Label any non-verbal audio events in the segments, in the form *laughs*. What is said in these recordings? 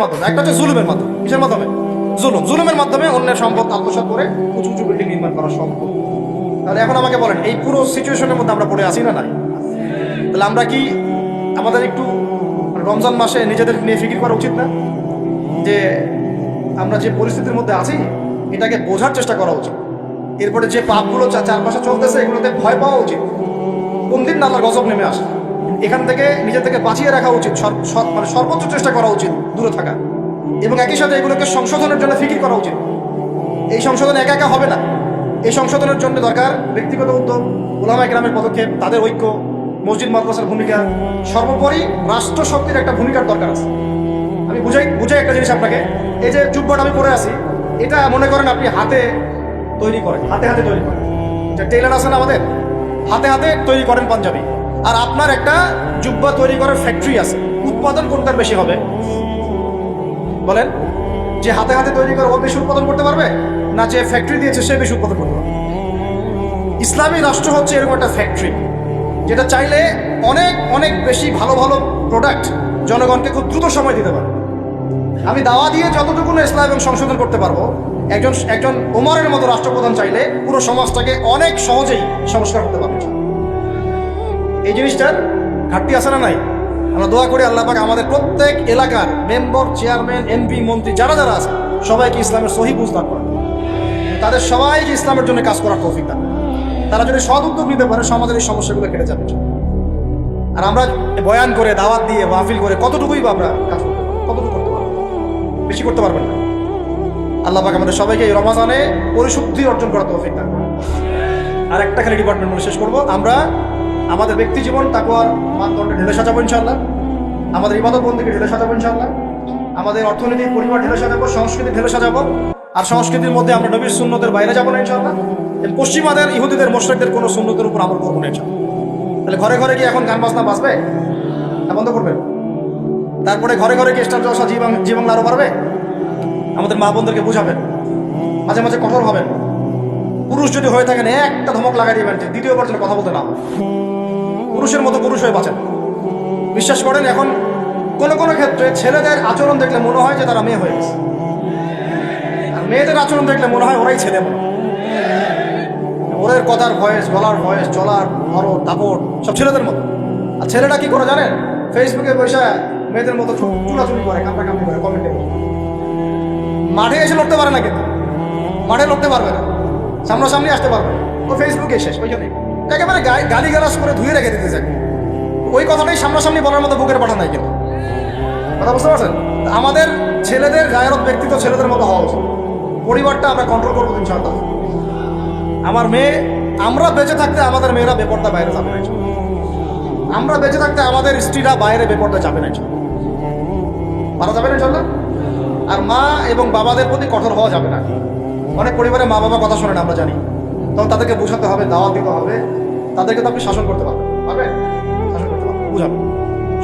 মাধ্যমে, একটা হচ্ছে জুলুমের মাধ্যমে, কিসের মাধ্যমে? জুলুম। জুলুমের মাধ্যমে অন্যের সম্পদ আত্মসাৎ করে উঁচু উঁচু বিল্ডিং নির্মাণ করা সম্ভব। তাহলে এখন আমাকে বলেন, এই পুরো সিচুয়েশনের মধ্যে আমরা পড়ে আছি না নাই? তাহলে আমরা কি আমাদের একটু রমজান মাসে নিজেদের নিয়ে ফিকির করা উচিত না? যে আমরা যে পরিস্থিতির মধ্যে আছি, এটাকে বোঝার চেষ্টা করা উচিত। এরপরে যে পাপগুলো চারপাশে চলতেছে, এগুলোতে ভয় পাওয়া উচিত। কোন দিন না আল্লাহর গজব নেমে আসে। এখান থেকে নিজে থেকে বাঁচিয়ে রাখা উচিত মানে সর্বোচ্চ চেষ্টা করা উচিত দূরে থাকা। এবং একই সাথে এগুলোকে সংশোধনের জন্য ফিকির করা উচিত। এই সংশোধন একা একা হবে না। এই সংশোধনের জন্য দরকার ব্যক্তিগত উদ্যোগ ওলামা গ্রামের পদক্ষেপ, তাদের ঐক্য, মসজিদ মাদ্রাসার ভূমিকা। সর্বোপরি রাষ্ট্র শক্তির একটা ভূমিকার দরকার আছে। আমি বুঝাই বুঝাই একটা জিনিস আপনাকে। এই যে জুব্বাটা আমি পরে আছি, এটা মনে করেন আপনি হাতে তৈরি করেন, হাতে হাতে তৈরি করেন। টেলার আছে না আমাদের? হাতে হাতে তৈরি করেন পাঞ্জাবি। আর আপনার একটা জুব্বা তৈরি করার ফ্যাক্টরি আছে। উৎপাদন কোনটার বেশি হবে? বলেন, যে হাতে হাতে তৈরি করে ও বেশি উৎপাদন করতে পারবে, না যে ফ্যাক্টরি দিয়েছে সে বেশি উৎপাদন করতে পারবে? ইসলামী রাষ্ট্র হচ্ছে এরকম একটা ফ্যাক্টরি যেটা চাইলে অনেক অনেক বেশি ভালো ভালো প্রোডাক্ট জনগণকে খুব দ্রুত সময় দিতে পারে। আমি দাওয়া দিয়ে যতটুকু ইসলাম এবং সংশোধন করতে পারব, একজন একজন ওমরের মতো রাষ্ট্রপ্রধান চাইলে পুরো সমাজটাকে অনেক সহজেই সংস্কার করতে পারবে। এই জিনিসটার ঘাটতি আছে না নাই? আমরা দোয়া করি আল্লাহ পাক আমাদের প্রত্যেক এলাকার মেম্বার, চেয়ারম্যান, এমপি, মন্ত্রী, যারা যারা আছে, সবাইকে ইসলামের সহি বুঝদার করেন তাদের সবাইকে ইসলামের জন্য কাজ করার তৌফিক দান তারা যদি সদ উদ্যোগ নিতে পারে, সমাজের এই সমস্যাগুলো কেটে যাবে। আর আমরা বয়ান করে, দাওয়াত দিয়ে মাহফিল করে কতটুকুই বা আমরা কাজ করতে কতটুকু করতে পারব? বেশি করতে পারবেন না। আল্লাহ পাক আমাদের সবাইকে এই রমাজানে পরিশুদ্ধি অর্জন করার তৌফিক দান আর একটা খালি ডিপার্টমেন্ট শেষ করব। আমরা আমাদের ব্যক্তি জীবন তাকুয়ার মানদণ্ডে ঢেলে সাজাবো ইনশাল্লাহ আমাদের ইবাদত বন্দীকে ঢেলে সাজাবো ইনশাল্লাহ আমাদের অর্থনীতি, পরিবার ঢেলে সাজাবো, সংস্কৃতি ঢেলে সাজাবো। আর সংস্কৃতির মধ্যে আমরা নবীর শূন্যতের বাইরে যাব না ইনশাল্লাহ পশ্চিমাদের, ইহুদিদের, মোশরেকদের কোনো শূন্যতের উপর আমল করব না তাহলে ঘরে ঘরে কি এখন গান বাজনা বাজবে বন্ধ করবেন? তারপরে ঘরে ঘরে কি স্টার জলসা জীবন জীবন আরও বাড়বে? আমাদের মা বোনদেরকে বুঝাবেন। মাঝে মাঝে কঠোর হবেন। পুরুষ যদি হয়ে থাকেন, একটা ধমক লাগাই দিবেন যে দ্বিতীয়বার যেন কথা বলতে না পুরুষ হয়ে বাঁচেন। বিশ্বাস করেন, এখন কোনো কোনো ক্ষেত্রে ছেলেদের আচরণ দেখলে মনে হয় যে তারা মেয়ে হয়ে গেছে। আর মেয়েদের আচরণ দেখলে মনে হয় ওরাই ছেলে ওদের কথার ভয়েস, গলার ভয়েস, চলার ধরো দাপট, সব ছেলেদের মতো। আর ছেলেটা কি করে জানেন? ফেসবুকে বসে মেয়েদের মতো চুলাচুলি করে কামড়া কামড়ি করে কমেন্টে মাঠে এসে লড়তে পারে না কিন্তু মাঠে লড়তে পারবে না। সামনাসামনি আসতে পারবে ও ফেসবুকে শেষ, ওই জন্যই একেবারে গালি গালাস করে ধুয়ে রেখে দিতে চাই ওই কথাটাই সামনাসামনি বলার মতো বুকের পাঠা নাই কিন্তু। কথা বুঝতে পারছেন? আমাদের ছেলেদের গায়েরত ব্যক্তিত্ব ছেলেদের মতো হওয়া উচিত। পরিবারটা আমরা কন্ট্রোল করব ইনশাআল্লাহ। আমার মেয়ে, আমরা বেঁচে থাকতে আমাদের মেয়েরা বেপরটা বাইরে যাবে না আমরা বেঁচে থাকতে আমাদের স্ত্রীরা বাইরে বেপরটা যাবে না। মারা যাবে না ইনশাল্লাহ আর মা এবং বাবাদের প্রতি কঠোর হওয়া যাবে না। অনেক পরিবারে মা বাবা কথা শোনেন আমরা জানি। তখন তাদেরকে বোঝাতে হবে দাওয়া দিতে হবে। তাদেরকে তো আপনি শাসন করতে পারবেন। পারবেন? বুঝাবেন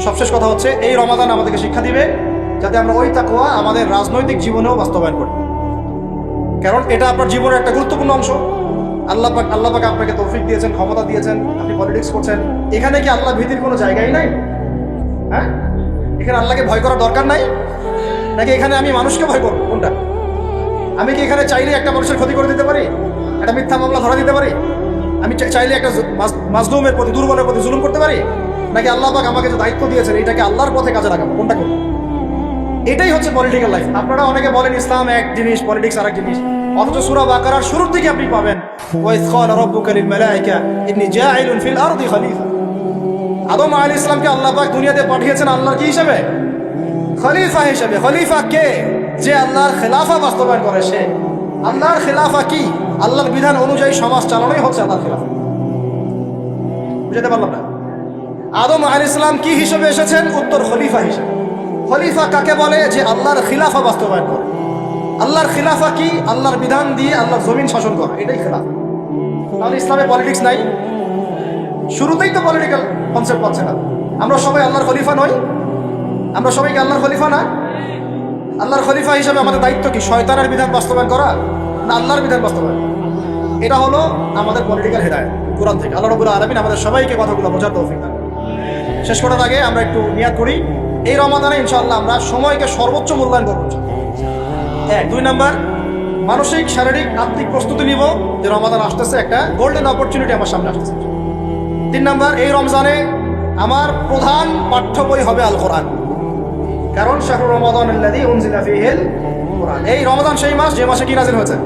সবশেষ কথা হচ্ছে, এই রমাদান আমাদেরকে শিক্ষা দিবে যাতে আমরা ওই তাকুয়া আমাদের রাজনৈতিক জীবনেও বাস্তবায়ন করি। কারণ এটা আপনার জীবনের একটা গুরুত্বপূর্ণ অংশ। আল্লাহ পাক আল্লাহ পাক আপনাকে তৌফিক দিয়েছেন, ক্ষমতা দিয়েছেন, আপনি পলিটিক্স করছেন। এখানে কি আল্লাহ ভীতির কোনো জায়গাই নাই? হ্যাঁ? এখানে আল্লাহকে ভয় করার দরকার নাই? নাকি এখানে আমি মানুষকে ভয় করব? কোনটা? আমি কি এখানে চাইলে একটা মানুষের ক্ষতি করে দিতে পারি? একটা মিথ্যা মামলা ধরা দিতে পারি? আমি চাইলে একটা মাজলুমের প্রতি, দুর্বলের প্রতি জুলুম করতে পারি? নাকি আল্লাহ পাক আমাকে যে দায়িত্ব দিয়েছেন, এটাকে আল্লাহর পথে কাজে লাগাবো? কোনটা করব? এটাই হচ্ছে পলিটিক্যাল লাইফ আপনারা অনেকে বলেন, ইসলাম এক জিনিস পলিটিক্স আরেক জিনিস। অথচ সূরা বাকারার শুরুর দিকে আপনি পাবেন আদম আল সালামকে আল্লাহ পাক দুনিয়াতে পাঠিয়েছেন আল্লাহর কি হিসেবে? খলিফা হিসেবে। খলিফা কে? যে আল্লাহর খেলাফা বাস্তবায়ন করে, সে। আল্লাহর খেলাফা কি? আল্লাহর বিধান অনুযায়ী সমাজ চালানোই হচ্ছে আল্লাহর খেলাফা। বুঝতে পারলাম না? আদম আলী ইসলাম কি হিসেবে এসেছেন? উত্তর খলিফা হিসেবে। খলিফা কাকে বলে? যে আল্লাহর খিলাফা বাস্তবায়ন করে। আল্লাহর খিলাফা কি? আল্লাহর বিধান দিয়ে আল্লাহর জমিন শাসন করে। এটাই খেলাফা। তাহলে ইসলামে পলিটিক্স নাই? শুরুতেই তো পলিটিক্যাল কনসেপ্ট পাচ্ছে না। আমরা সবাই আল্লাহর খলিফা নই। আমরা সবাইকে আল্লাহর খলিফা না? আল্লাহর খলিফা হিসেবে আমাদের দায়িত্ব কি? শয়তানের বিধান বাস্তবায়ন করা না আল্লাহর বিধান বাস্তবায়ন? এটা হলো আমাদের পলিটিক্যাল হেদায়ত কোরআন থেকে। আল্লাহ রবুল্লাহ আলমিন আমাদের সবাইকে কথাগুলো বোঝার তৌফিক দান শেষ করার আগে আমরা একটু নিয়াদ করি। এই রমাদানে ইনশাআল্লাহ আমরা সময়কে সর্বোচ্চ মূল্যায়ন করব। এক, দুই নাম্বার, মানসিক, শারীরিক, আত্মিক প্রস্তুতি নিব যে রমাদান আসতেছে, একটা গোল্ডেন অপরচুনিটি আমার সামনে আসতেছে। তিন নাম্বার, এই রমজানে আমার প্রধান পাঠ্য বই হবে আল কোরআন কারণ শাহরুর রমাদান আল্লাযী উনজিলা ফীহিল কোরআন। এই রমাদান সেই মাস যে মাসে কি নাজিল হয়েছে?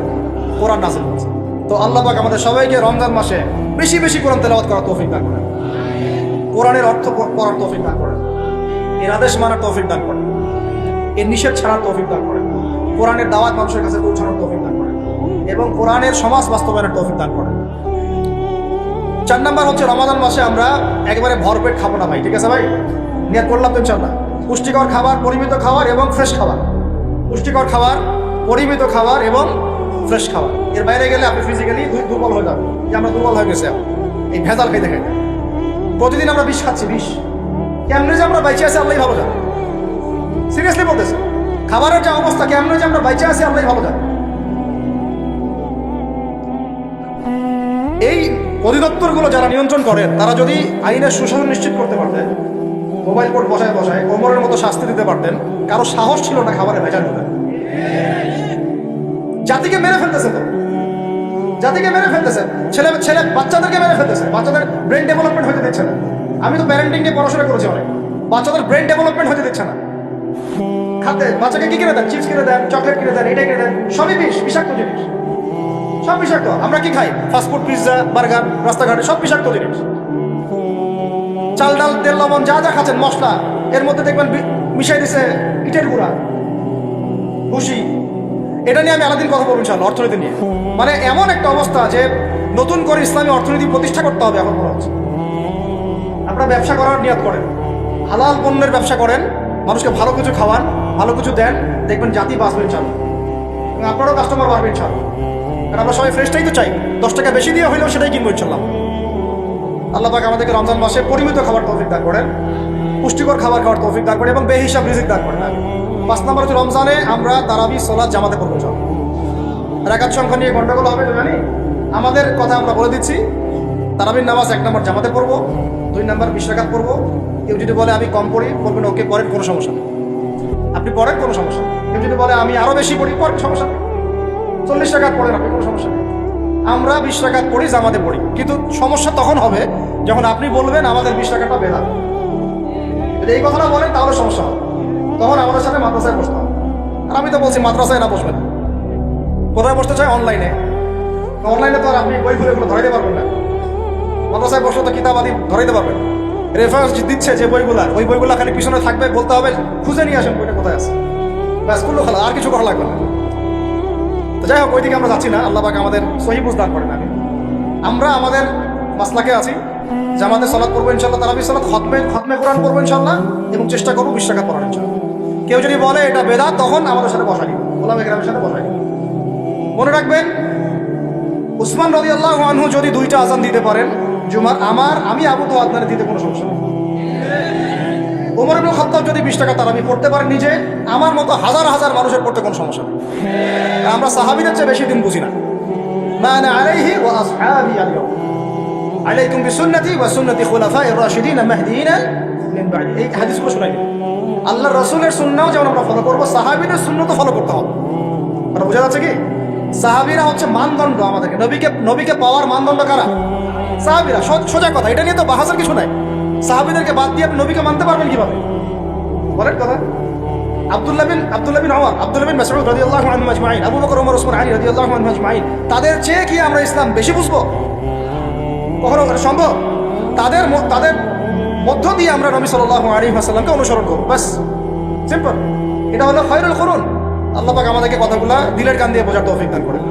কোরআন নাজিল হয়েছে। তো আল্লাহ পাক আমাদের সবাইকে রমজান মাসে বেশি বেশি কোরআন তেলাওয়াত করার তৌফিক দান করেন। কোরআনের অর্থ পড়ার তৌফিক দান করেন। এর আদেশ মানার তৌফিক দান করেন। এর নিষেধ ছাড়ার তৌফিক দান করেন। কোরআনের দাওয়াত মানুষের কাছে পৌঁছানোর তৌফিক দান করেন। এবং কোরআনের সমাজ বাস্তবায়নের তৌফিক দান করেন। চার নাম্বার হচ্ছে রমাদান মাসে আমরা একবারে ভরপেট খাব না ভাই, ঠিক আছে ভাই? নিয়ে করলাম তো ইনশাল্লাহ পুষ্টিকর খাবার, পরিমিত খাবার এবং ফ্রেশ খাবার। পুষ্টিকর খাবার, পরিমিত খাবার এবং ফ্রেশ খাবার। এর বাইরে গেলে আপনি ফিজিক্যালি দুর্বল হয়ে যাবেন। যে আমরা দুর্বল হয়ে গেছি এই ভেজাল খাইতে খাইতে। প্রতিদিন আমরা বিষ খাচ্ছি, বিষ। কেমনে যে আমরা বাইচে আছি আল্লাহ ভালো জানে। সিরিয়াসলি বলতেছি। খাবারের যে অবস্থা, কেমনে যে আমরা বাইচে আছি আল্লাহ ভালো জানে। এই অধিদপ্তরগুলো যারা নিয়ন্ত্রণ করেন তারা যদি আইনের সুশাসন নিশ্চিত করতে পারতেন মোবাইল কোর্ট বসায় বসায় কোমরের মতো শাস্তি দিতে পারতেন। কারও সাহস ছিল না খাবারে ভেজাল ঢোকার জাতিকে মেরে ফেলতেছে তো। জাতিকে মেরে ফেলতেছে। ছেলে ছেলে, বাচ্চাদেরকে মেরে ফেলতেছে। বাচ্চাদের ব্রেন ডেভেলপমেন্ট হতে দিচ্ছে না। আমি তো প্যারেন্টিং নিয়ে পড়াশোনা করেছি অনেক। বাচ্চাদের ব্রেন ডেভেলপমেন্ট হতে দিচ্ছে না। খাতে বাচ্চাকে কি কিনে দেন? চিপস কিনে দেন চকলেট কিনে দেন, এটা কিনে দেন, সবই বিষ, বিষাক্ত জিনিস। সব বিষাক্ত। আমরা কি খাই? ফাস্টফুড পিৎজা বার্গার রাস্তাঘাটে সব বিষাক্ত জিনিস। চাল, ডাল, তেল, লবণ, যা যা খাচ্ছেন, মশলা, এর মধ্যে দেখবেন মিশাই দিছে ইটের গুঁড়া, ভুসি। এটা নিয়ে আমি আলাদিন কথা বলব ইনশাল্লাহ অর্থনীতি নিয়ে। মানে এমন একটা অবস্থা যে নতুন করে ইসলামী অর্থনীতি প্রতিষ্ঠা করতে হবে এখন মনে হচ্ছে। আপনারা ব্যবসা করার নিয়ত করেন। হালাল পণ্যের ব্যবসা করেন, মানুষকে ভালো কিছু খাওয়ান, ভালো কিছু দেন, দেখবেন জাতি বাঁচবে ইনশাল্লাহ এবং আপনারও কাস্টমার বাড়বে ইনশাল্লাহ কারণ আমরা সবাই ফ্রেশটাই তো চাই। দশ টাকা বেশি দিয়ে হইলেও সেটাই কিনবো ইনশাল্লাহ আল্লাহ পাক আমাদেরকে রমজান মাসে পরিমিত খাবার তৌফিক দান করেন, পুষ্টিকর খাবার খাওয়ার তৌফিক দান করেন এবং বেহিসাব রিজিক দান করেন। পাঁচ নম্বর হচ্ছে রমজানে আমরা তারাবি সোলাদ জামাতে করব সব রাকাত সংখ্যা নিয়ে গন্ডগোল হবে তো জানি? আমাদের কথা আমরা বলে দিচ্ছি, তারাবির নামাজ এক নম্বর জামাতে পড়ব, দুই নম্বর বিশ রাকাত পড়ব। কেউ যদি বলে আমি কম পড়ি, বলবেন, ওকে, পড়েন, কোনো সমস্যা নেই। আপনি পড়েন, কোনো সমস্যা কেউ যদি বলে আমি আরও বেশি পড়ি, পড়েন, সমস্যা নেই। চল্লিশ টাকা পড়েন, আপনি, কোনো সমস্যা নেই। আমরা বিশ টাকা পড়ি জামাতে পড়ি। কিন্তু সমস্যা তখন হবে যখন আপনি বলবেন আমাদের বিশ টাকাটা বেদা যদি এই কথাটা বলেন তাহলে সমস্যা হবে। তখন আমাদের সাথে মাদ্রাসায় বসতে হবে। আর আমি তো বলছি মাদ্রাসায় না বসবেন। কোথায় বসতে চাই অনলাইনে অনলাইনে তো আর আপনি বই খুলে এগুলো ধরাইতে পারবেন না। মাদ্রাসায় বসলে তো কিতাব আদি ধরাইতে পারবেন। রেফারেন্স দিচ্ছে যে বইগুলা, ওই বইগুলা খালি পিছনে থাকবে, বলতে হবে, খুঁজে নিয়ে আসেন বইটা কোথায় আছে? ব্যাস করল খেলা, আর কিছু করা লাগবে না। যাই হোক, ওইদিকে আমরা যাচ্ছি না। আল্লাহ পাক আমাদের সহি বুঝদান করেন আগে আমরা আমাদের মাসলাকে আছি, জামাতে সালাদ করব ইনশাল্লাহ তারাবি সালাদ খতমে খতমে কোরআন করব ইনশাল্লাহ এবং চেষ্টা করব বিশ টাকা পড়ার ইনশাল্লাহ কেউ যদি বলে এটা বেদা তখন আমাদের সাথে বসাই ওলাম গ্রামের সাথে বসাই মনে রাখবেন, উসমান রদি আল্লাহ আনহু যদি দুইটা আজান দিতে পারেন, জুমার আমার, আমি আবু তো আদনারে দিতে কোনো সমস্যা নেই। ওমর যদি বিশ টাকা তারাবি পড়তে পারেন নিজে, আমার মতো হাজার হাজার মানুষের পড়তে কোনো সমস্যা নেই। আমরা সাহাবিদের চেয়ে বেশি দিন বুঝি না। আল্লাহর রাসূলের যেমন আমরা ফলো করব, সাহাবীদের সুন্নাতও ফলো করতে হবে। বোঝা যাচ্ছে কি? সাহাবীরা হচ্ছে মানদণ্ড আমাদেরকে। নবীকে নবীকে পাওয়ার মানদণ্ড কারা? সাহাবীরা। সোজা কথা, এটা নিয়ে তো বাহাসের কিছু নাই। সাহাবীদেরকে বাদ দিয়ে আপনি নবীকে মানতে পারবেন কীভাবে? বলেন কথা। আব্দুল্লাহ বিন আব্দুল্লাহ বিন ওমর আব্দুল্লাহ বিন মাসউদ রাদিয়াল্লাহু আনহু আজমাইন, আবু বকর, ওমর, ওসমান, আলী রাদিয়াল্লাহু আনহু আজমাইন, তাদের চেয়ে কি আমরা ইসলাম বেশি বুঝব? কখনো সম্ভব? তাদের তাদের মধ্য দিয়ে আমরা নবী সাল্লাল্লাহু আলাইহি ওয়াসাল্লামকে অনুসরণ করব। বাস সিম্পল। এটা হলো খয়রুল করুন আল্লাহ পাক আমাদেরকে কথাগুলো দিলের কান দিয়ে বোঝার তৌফিক দান করেন।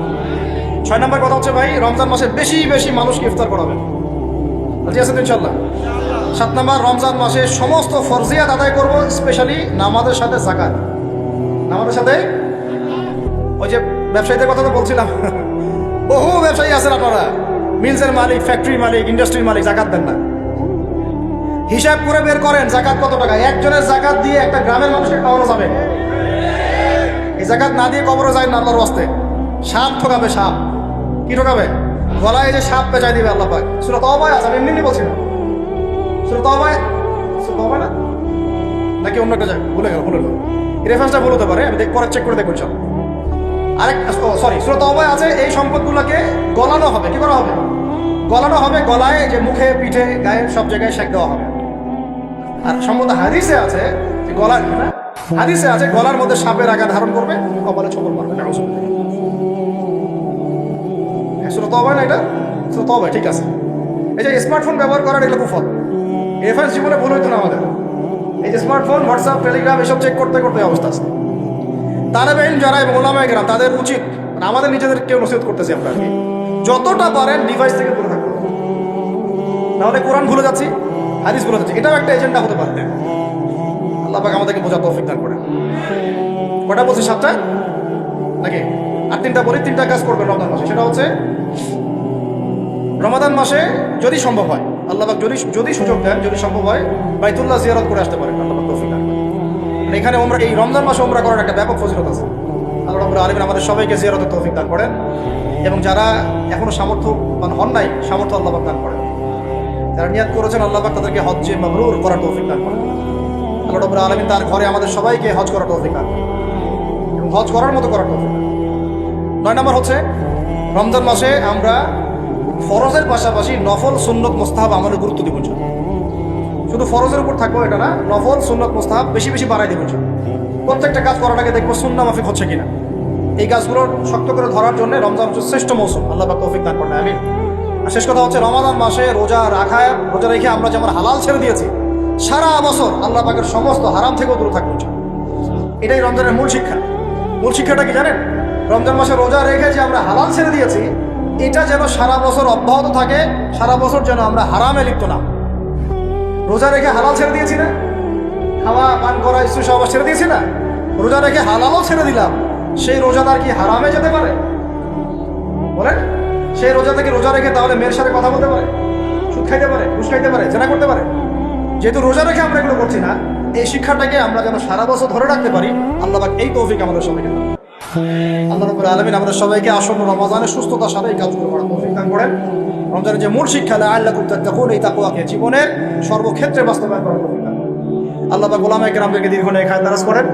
ছয় নম্বর কথা হচ্ছে ভাই, রমজান মাসে বেশি বেশি মানুষকে ইফতার করাবেন। রাজি আছেন তো ইনশাল্লাহ সাত নম্বর রমজান মাসে সমস্ত ফরজিয়াত আদায় করব স্পেশালি নামাজের সাথে জাকাত নামাজের সাথে? ওই যে ব্যবসায়ীদের কথা তো বলছিলাম। *laughs* বহু ব্যবসায়ী আছেন আপনারা। মিলসের মালিক ফ্যাক্টরি মালিক ইন্ডাস্ট্রির মালিক জাকাত দেন না। হিসাব করে বের করেন জাকাত কত টাকা? একজনের জাকাত দিয়ে একটা গ্রামের মানুষকে খাওয়ানো যাবে। এই জাকাত না দিয়ে কবরে যায় না আল্লাহর ওয়াস্তে সাপ ঠকাবে সাপ। কি ঠকাবে? গলায় যে সাপ পেঁচাই দিবে আল্লাহ পাক। সুরা তবায় আছে, আমি এমনি এমনি বলছি না। না? নাকি রেফারেন্সটা পারে আমি চেক করে সরি সুরত আছে এই সম্পদগুলোকে গলানো হবে কি করা হবে? গলানো হবে গলায় যে মুখে পিঠে গায়ে সব জায়গায় দেওয়া হবে। আর হাদিসে আছে যে গলার হাদিসে আছে গলার মধ্যে সাপের আঘাত ধারণ করবে কপালে ছবল মারবে নাউজুবিল্লাহ। হ্যাঁ, সুরত অবয় না এটা? সুরত অবয় ঠিক আছে। এই যে স্মার্টফোন ব্যবহার করার এগুলো কুফল। রেফারেন্স জীবনে ভুল হইতো না আমাদের। এই যে স্মার্টফোন হোয়াটসঅ্যাপ টেলিগ্রাম এসব চেক করতে করতে অবস্থা আছে। তালেবেন যারা এবং ওলামায় গেলাম তাদের উচিত মানে আমাদের নিজেদের কেউ নসিহত করতেছি আমরা যতটা পারেন ডিভাইস থেকে দূরে হবে। নাহলে কোরআন ভুলে যাচ্ছি, হাদিস ভুলে যাচ্ছি। এটাও একটা এজেন্ডা হতে পারে। আল্লাহ পাক আমাদেরকে বোঝা তৌফিক দান করে কটা বলছি সাতটা নাকি? আর তিনটা বলি, তিনটা কাজ করবেন রমজান মাসে। সেটা হচ্ছে রমাদান মাসে যদি সম্ভব হয় আল্লাহ যদি যদি সুযোগ দেন, যদি সম্ভব হয়, বাইতুল্লাহ জিয়ারত করে আসতে পারেন, আল্লাহ তৌফিক। আর এখানে ওমরা এই রমজান মাসে ওমরা করার একটা ব্যাপক ফজিলত আছে আল্লাহ রাব্বুল আলামিন আমাদের সবাইকে জিয়ারতের তৌফিক দান করেন এবং যারা এখনও সামর্থ্যবান হন নাই, সামর্থ্য আল্লাহ পাক দান করেন যারা নিয়াত করেছেন, আল্লাহ তাদেরকে হজ্জে মাবরুর করার তৌফিক দান করেন আল্লাহ রাব্বুল আলামিন তার ঘরে আমাদের সবাইকে হজ করার তৌফিক দান করেন এবং হজ করার মতো করার তৌফিক। নয় নম্বর হচ্ছে, রমজান মাসে আমরা ফরজের পাশাপাশি নফল সুন্নত মোস্তাহাব আমাদের গুরুত্ব দিব। শুধু ফরজের উপর থাকব এটা না, নফল সুন্নত মোস্তাহাব বেশি বেশি বাড়াই দেবো। প্রত্যেকটা কাজ করার আগে দেখব সুন্না মাফিক হচ্ছে কিনা এই কাজগুলো শক্ত করে ধরার জন্য রমজান হচ্ছে শ্রেষ্ঠ মৌসুম আল্লাহ পাক তৌফিক দান করেন আমি আর শেষ কথা হচ্ছে রমাদান মাসে রোজা রাখা, রোজা রেখে আমরা যেমন হালাল ছেড়ে দিয়েছি, সারা বছর আল্লাহ পাকের সমস্ত হারাম থেকেও দূরে থাকব। এটাই রমজানের মূল শিক্ষা মূল শিক্ষাটা কি জানেন রমজান মাসে রোজা রেখে যে আমরা হালাল ছেড়ে দিয়েছি এটা যেন সারা বছর অব্যাহত থাকে, সারা বছর যেন আমরা হারামে লিপ্ত না। রোজা রেখে হালাল ছেড়ে দিয়েছি না? খাওয়া, পান করা ইস্যু সব ছেড়ে দিয়েছি না? রোজা রেখে হালালও ছেড়ে দিলাম। সেই রোজাদার কি হারামে যেতে পারে? বলেন, সেই রোজা থেকে রোজা রেখে তাহলে মেয়ের সাথে কথা বলতে পারে? সুদ খাইতে পারে, ঘুষ খাইতে পারে, জেনা করতে পারে? যেহেতু রোজা রেখে আমরা এগুলো করছি না, এই শিক্ষাটাকে আমরা যেন সারা বছর ধরে রাখতে পারি, আল্লাহ এই তৌফিক আমাদের সবাইকে। আল্লাহ রব্বুল আলামিন আমাদের সবাইকে আসন্ন রমাজানের সুস্থতার সাথে এই কাজগুলো করার তৌফিক করেন। রমজানের যে মূল শিক্ষা আল্লাহ তাকুন এই তাকুয়াকে জীবনের সর্বক্ষেত্রে বাস্তবায়ন করার করেন। আল্লাহ পাক গোলামে কেরামদেরকে দীর্ঘ নেয় খায় দারাজ করেন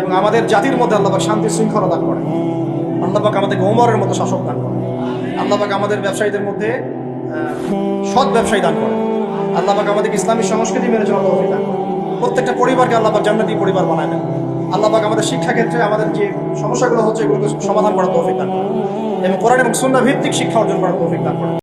এবং আমাদের জাতির মধ্যে আল্লাহ শান্তি শৃঙ্খলা দান করেন। আল্লাহ পাক আমাদেরকে ওমরের মতো শাসক দান করেন। আল্লাহ পাক আমাদের ব্যবসায়ীদের মধ্যে সৎ ব্যবসায়ী দান করেন। আল্লাহ পাক আমাদেরকে ইসলামী সংস্কৃতি মেনে চলার করেন। প্রত্যেকটা পরিবারকে আল্লাহ জান্নাতি পরিবার বানায় দেন। আল্লাহ পাক আমাদের শিক্ষাক্ষেত্রে আমাদের যে সমস্যাগুলো হচ্ছে এগুলোকে সমাধান করার তৌফিক দান করেন। এবং কোরআন এবং সুন্নাহ ভিত্তিক শিক্ষা অর্জন করার তৌফিক দান করেন।